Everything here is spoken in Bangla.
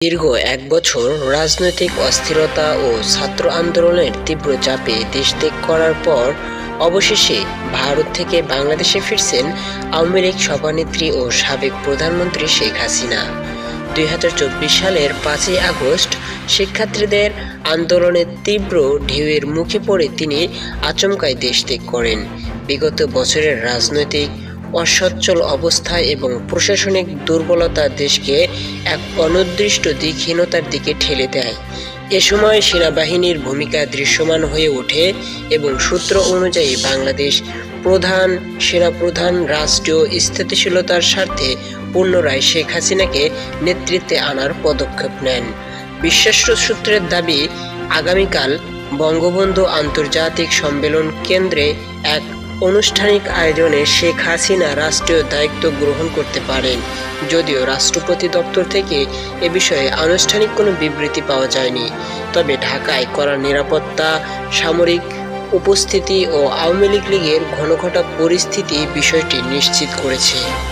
দীর্ঘ এক বছর রাজনৈতিক অস্থিরতা ও ছাত্র আন্দোলনের তীব্র চাপে দেশ ত্যাগ করার পর অবশেষে ভারত থেকে বাংলাদেশে ফিরছেন আওয়ামী লীগ সভানেত্রী ও সাবেক প্রধানমন্ত্রী শেখ হাসিনা। দুই হাজার চব্বিশ সালের পাঁচই আগস্ট শিক্ষার্থীদের আন্দোলনের তীব্র ঢেউয়ের মুখে পড়ে তিনি আচমকায় দেশ ত্যাগ করেন। বিগত বছরের রাজনৈতিক অসচ্ছল অবস্থা এবং প্রশাসনিক দুর্বলতা দেশকে এক অনির্দিষ্ট দিকহীনতার দিকে ঠেলে দেয়। এ সময় সেনাবাহিনীর ভূমিকা দৃশ্যমান হয়ে ওঠে এবং সূত্র অনুযায়ী বাংলাদেশ প্রধান, সেনাপ্রধান, রাষ্ট্রীয় স্থিতিশীলতার স্বার্থে পুনরায় শেখ হাসিনাকে নেতৃত্বে আনার পদক্ষেপ নেন। বিশ্বাস সূত্রের দাবি, আগামীকাল বঙ্গবন্ধু আন্তর্জাতিক সম্মেলন কেন্দ্রে এক আনুষ্ঠানিক আয়োজনে শেখ হাসিনা রাষ্ট্রীয় দায়িত্ব গ্রহণ করতে পারেন। যদিও রাষ্ট্রপতি দপ্তর থেকে এ বিষয়ে আনুষ্ঠানিক কোনো বিবৃতি পাওয়া যায়নি। তবে ঢাকায় করা নিরাপত্তা, সামরিক উপস্থিতি ও আওয়ামী লীগ লীগের ঘনঘটা পরিস্থিতি বিষয়টি নিশ্চিত করেছে।